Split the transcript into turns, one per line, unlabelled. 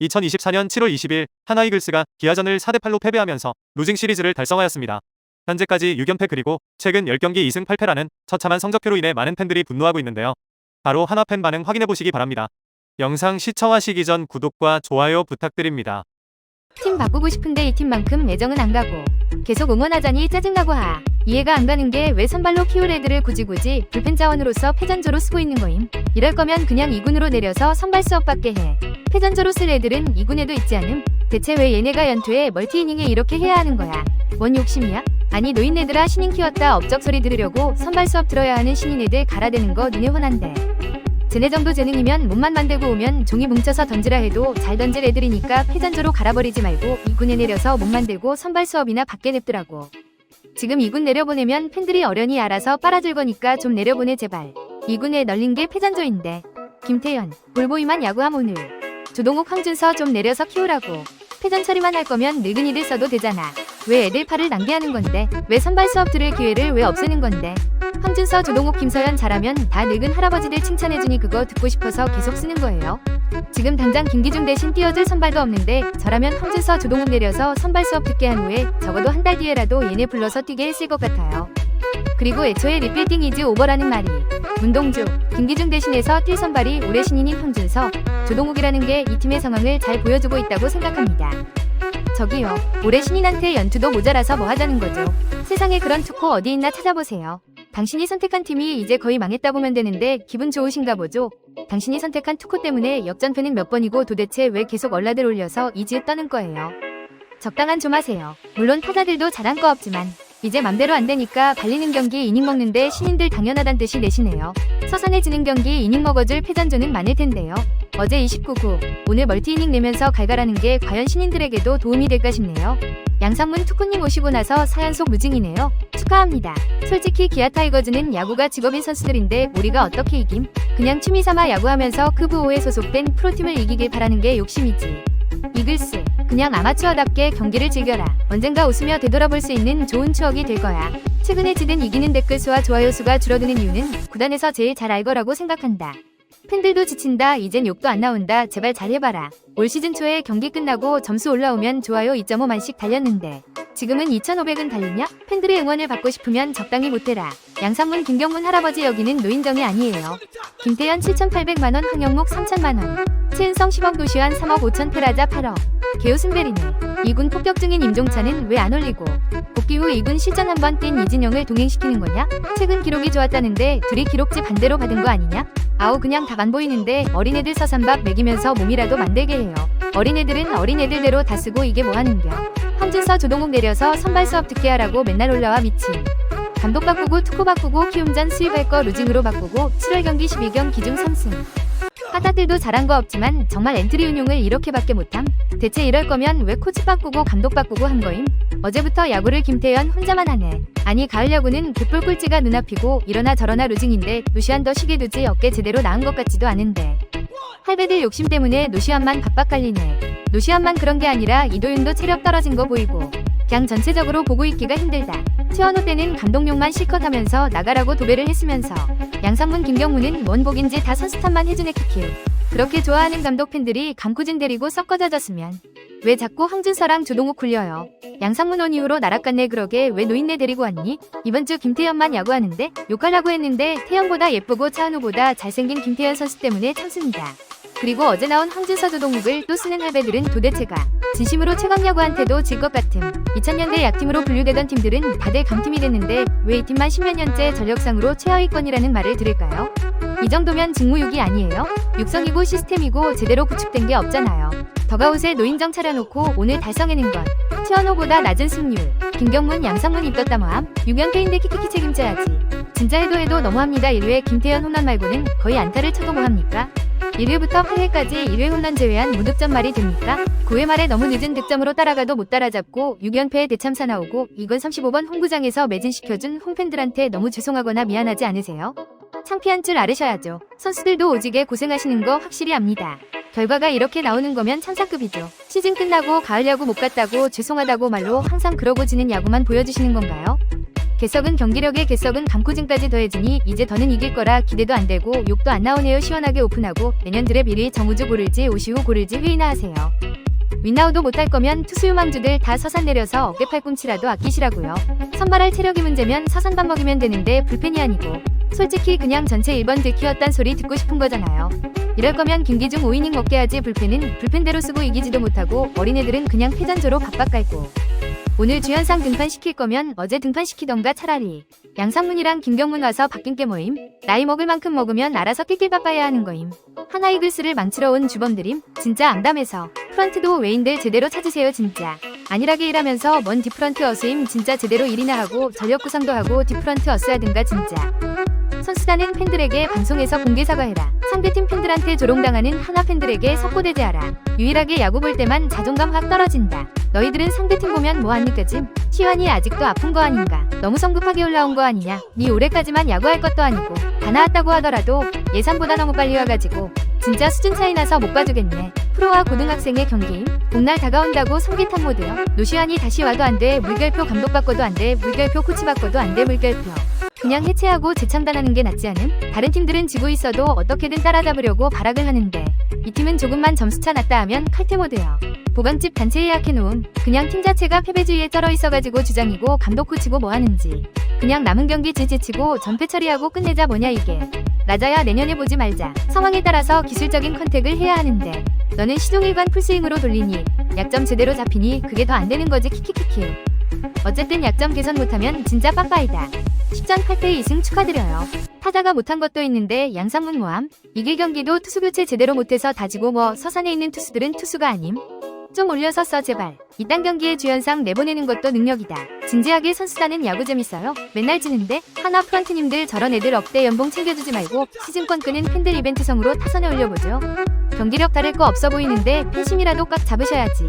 2024년 7월 20일 하나이글스가 기아전을 4대8로 패배하면서 루징 시리즈를 달성하였습니다. 현재까지 6연패 그리고 최근 10경기 2승 8패라는 처참한 성적표로 인해 많은 팬들이 분노하고 있는데요. 바로 하나팬 반응 확인해 보시기 바랍니다. 영상 시청하시기 전 구독과 좋아요 부탁드립니다.
팀 바꾸고 싶은데 이 팀만큼 애정은 안 가고 계속 응원하자니 짜증나고 하. 이해가 안 가는 게 왜 선발로 키울 애들을 굳이 굳이 불펜 자원으로서 패전조로 쓰고 있는 거임? 이럴 거면 그냥 2군으로 내려서 선발 수업 받게 해. 패전조로 쓸 애들은 2군에도 있지 않음? 대체 왜 얘네가 연투에 멀티이닝에 이렇게 해야 하는 거야? 원 욕심이야? 아니 노인네들아 신인 키웠다 업적 소리 들으려고 선발 수업 들어야 하는 신인애들 갈아대는 거 눈에 훤한데 쟤네 정도 재능이면 몸만 만들고 오면 종이 뭉쳐서 던지라 해도 잘 던질 애들이니까 패전조로 갈아버리지 말고 2군에 내려서 몸 만들고 선발 수업이나 받게 냅두라고. 지금 2군 내려보내면 팬들이 어련히 알아서 빨아줄 거니까 좀 내려보내 제발. 2군에 널린 게 패전조인데. 김태현, 볼보이만 야구함 오늘. 조동욱 황준서 좀 내려서 키우라고. 패전 처리만 할 거면 늙은 이들 써도 되잖아. 왜 애들 팔을 낭비하는 건데? 왜 선발 수업 들을 기회를 왜 없애는 건데? 황준서, 조동욱, 김서연 잘하면 다 늙은 할아버지들 칭찬해주니 그거 듣고 싶어서 계속 쓰는 거예요. 지금 당장 김기중 대신 띄워줄 선발도 없는데 저라면 황준서, 조동욱 내려서 선발 수업 듣게 한 후에 적어도 한 달 뒤에라도 얘네 불러서 뛰게 했을 것 같아요. 그리고 애초에 리필팅 이즈 오버라는 말이 문동주, 김기중 대신해서 뛸 선발이 올해 신인인 황준서, 조동욱이라는 게 이 팀의 상황을 잘 보여주고 있다고 생각합니다. 저기요, 올해 신인한테 연투도 모자라서 뭐 하자는 거죠. 세상에 그런 투코 어디 있나 찾아보세요. 당신이 선택한 팀이 이제 거의 망했다 보면 되는데 기분 좋으신가 보죠? 당신이 선택한 투코 때문에 역전패는 몇 번이고 도대체 왜 계속 얼라들 올려서 이지에 떠는 거예요? 적당한 좀 하세요. 물론 타자들도 잘한 거 없지만 이제 맘대로 안 되니까 발리는 경기 이닝 먹는데 신인들 당연하단 뜻이 내시네요. 서산해지는 경기 이닝 먹어줄 패전조는 많을 텐데요. 어제 29구, 오늘 멀티이닝 내면서 갈갈하는 게 과연 신인들에게도 도움이 될까 싶네요. 양상문 투쿠님 오시고 나서 사연속 무징이네요. 축하합니다. 솔직히 기아 타이거즈는 야구가 직업인 선수들인데 우리가 어떻게 이김? 그냥 취미삼아 야구하면서 크브5에 소속된 프로팀을 이기길 바라는 게 욕심이지. 이글스, 그냥 아마추어답게 경기를 즐겨라. 언젠가 웃으며 되돌아볼 수 있는 좋은 추억이 될 거야. 최근에 지든 이기는 댓글 수와 좋아요 수가 줄어드는 이유는 구단에서 제일 잘 알거라고 생각한다. 팬들도 지친다. 이젠 욕도 안 나온다. 제발 잘해봐라. 올 시즌 초에 경기 끝나고 점수 올라오면 좋아요 2.5만씩 달렸는데 지금은 2,500은 달리냐? 팬들의 응원을 받고 싶으면 적당히 못해라. 양산문 김경문 할아버지 여기는 노인정이 아니에요. 김태현 7,800만원, 황영목 3,000만원, 최은성 10억 노시환 3억 5천 테라자 8억, 개우승베리네. 2군 폭격 중인 임종찬은 왜 안 올리고 복귀 후 2군 실전 한 번 뛴 이진영을 동행시키는 거냐? 최근 기록이 좋았다는데 둘이 기록지 반대로 받은 거 아니냐? 아우 그냥 답안 보이는데 어린애들 서산밥 먹이면서 몸이라도 만들게 해요. 어린애들은 어린애들대로 다 쓰고 이게 뭐 하는겨. 황준서 조동욱 내려서 선발 수업 듣게 하라고 맨날 올라와 미친. 감독 바꾸고 투코 바꾸고 키움전 수입할 거 루징으로 바꾸고 7월 경기 12경 기중 3승. 하다들도 잘한 거 없지만 정말 엔트리 운용을 이렇게밖에 못함? 대체 이럴 거면 왜 코치 바꾸고 감독 바꾸고 한 거임? 어제부터 야구를 김태현 혼자만 하네. 아니 가을 야구는 굿볼 꼴찌가 눈앞이고 이러나 저러나 루징인데 노시안 더 쉬게 두지 어깨 제대로 나은 것 같지도 않은데. 할배들 욕심 때문에 노시안만 박박 갈리네. 노시안만 그런 게 아니라 이도윤도 체력 떨어진 거 보이고 그냥 전체적으로 보고 있기가 힘들다. 최원호 때는 감독용만 실컷 하면서 나가라고 도배를 했으면서 양상문 김경무는 뭔 복인지 다 선수 탓만 해주네 키킬. 그렇게 좋아하는 감독 팬들이 감쿠진 데리고 썩어져졌으면 왜 자꾸 황준서랑 조동욱 굴려요? 양상문 온 이후로 나락갔네 그러게 왜 노인네 데리고 왔니? 이번 주 김태현만 야구하는데 욕하려고 했는데 태현보다 예쁘고 차은우보다 잘생긴 김태현 선수 때문에 참습니다. 그리고 어제 나온 황준서 조동욱을 또 쓰는 할배들은 도대체가 진심으로 최강야구한테도 질 것 같음. 2000년대 약팀으로 분류되던 팀들은 다들 강팀이 됐는데 왜 이 팀만 십몇 년째 전력상으로 최하위권이라는 말을 들을까요? 이 정도면 직무유기 아니에요? 육성이고 시스템이고 제대로 구축된 게 없잖아요. 더가웃에 노인정 차려놓고 오늘 달성해낸 건 최원호보다 낮은 승률. 김경문, 양상문 뭐함? 6연패인데 키키키 책임져야지. 진짜 해도 해도 너무합니다. 1회 김태현 홈런 말고는 거의 안타를 쳐도 뭐합니까? 1회부터 8회까지 1회 홈런 제외한 무득점 말이 됩니까? 9회 말에 너무 늦은 득점으로 따라가도 못 따라잡고 6연패에 대참사 나오고 이건 35번 홈구장에서 매진시켜준 홈팬들한테 너무 죄송하거나 미안하지 않으세요? 창피한 줄 알으셔야죠. 선수들도 오지게 고생하시는 거 확실히 압니다. 결과가 이렇게 나오는 거면 천사급이죠. 시즌 끝나고 가을 야구 못 갔다고 죄송하다고 말로 항상 그러고 지는 야구만 보여주시는 건가요? 개석은 경기력에 개석은 강코진까지 더해지니 이제 더는 이길 거라 기대도 안 되고 욕도 안 나오네요. 시원하게 오픈하고 내년 드랩 1위 정우주 고를지 오시우 고를지 회의나 하세요. 윈나우도 못할 거면 투수 유망주들 다 서산 내려서 어깨 팔꿈치라도 아끼시라고요. 선발할 체력이 문제면 서산밥 먹이면 되는데 불펜이 아니고 솔직히 그냥 전체 1번 들키였단 소리 듣고 싶은 거잖아요. 이럴 거면 김기중 5이닝 먹게 하지 불펜은 불펜대로 쓰고 이기지도 못하고 어린애들은 그냥 패전조로 박박 깔고 오늘 주연상 등판시킬 거면 어제 등판시키던가 차라리. 양상문이랑 김경문 와서 바뀐 게 뭐임? 나이 먹을 만큼 먹으면 알아서 낄낄 바빠야 하는 거임. 하나 이글스를 망치러 온 주범들임? 진짜 암담해서. 프런트도 외인들 제대로 찾으세요 진짜. 안일하게 일하면서 먼 디프런트 어스임 진짜 제대로 일이나 하고 전력 구성도 하고 디프런트 어스 하든가 진짜. 선수단은 팬들에게 방송에서 공개 사과해라 상대팀 팬들한테 조롱당하는 하나 팬들에게 석고대죄하라 유일하게 야구 볼 때만 자존감 확 떨어진다 너희들은 상대팀 보면 뭐합니 까 짐? 시환이 아직도 아픈 거 아닌가 너무 성급하게 올라온 거 아니냐 니 올해까지만 야구할 것도 아니고 다 나왔다고 하더라도 예상보다 너무 빨리 와가지고 진짜 수준 차이 나서 못 봐주겠네. 프로와 고등학생의 경기임. 복날 다가온다고 성기탄 모드요. 노시안이 다시 와도 안 돼. 물결표 감독 바꿔도 안 돼. 물결표 코치 바꿔도 안 돼. 물결표. 그냥 해체하고 재창단하는 게 낫지 않음? 다른 팀들은 지고 있어도 어떻게든 따라잡으려고 발악을 하는데 이 팀은 조금만 점수차 났다 하면 칼퇴 모드요. 보건집 단체 예약해놓음. 그냥 팀 자체가 패배주의에 쩔어 있어가지고 주장이고 감독 코치고 뭐 하는지. 그냥 남은 경기 지지치고 전패 처리하고 끝내자 뭐냐 이게. 라자야 내년에 보지 말자. 상황에 따라서 기술적인 컨택을 해야 하는데 너는 시종일관 풀스윙으로 돌리니 약점 제대로 잡히니 그게 더 안 되는 거지 키키키키. 어쨌든 약점 개선 못하면 진짜 빵빠이다. 10전 8패 2승 축하드려요. 타자가 못한 것도 있는데 양상문 모함. 이길 경기도 투수 교체 제대로 못해서 다지고 뭐 서산에 있는 투수들은 투수가 아님. 좀 올려서 써 제발. 이딴 경기에 주연상 내보내는 것도 능력이다. 진지하게 선수단은 야구 재밌어요. 맨날 지는데 하나 프런트님들 저런 애들 억대 연봉 챙겨주지 말고 시즌권 끄는 팬들 이벤트성으로 타선에 올려보죠. 경기력 다를 거 없어 보이는데 팬심이라도 꽉 잡으셔야지.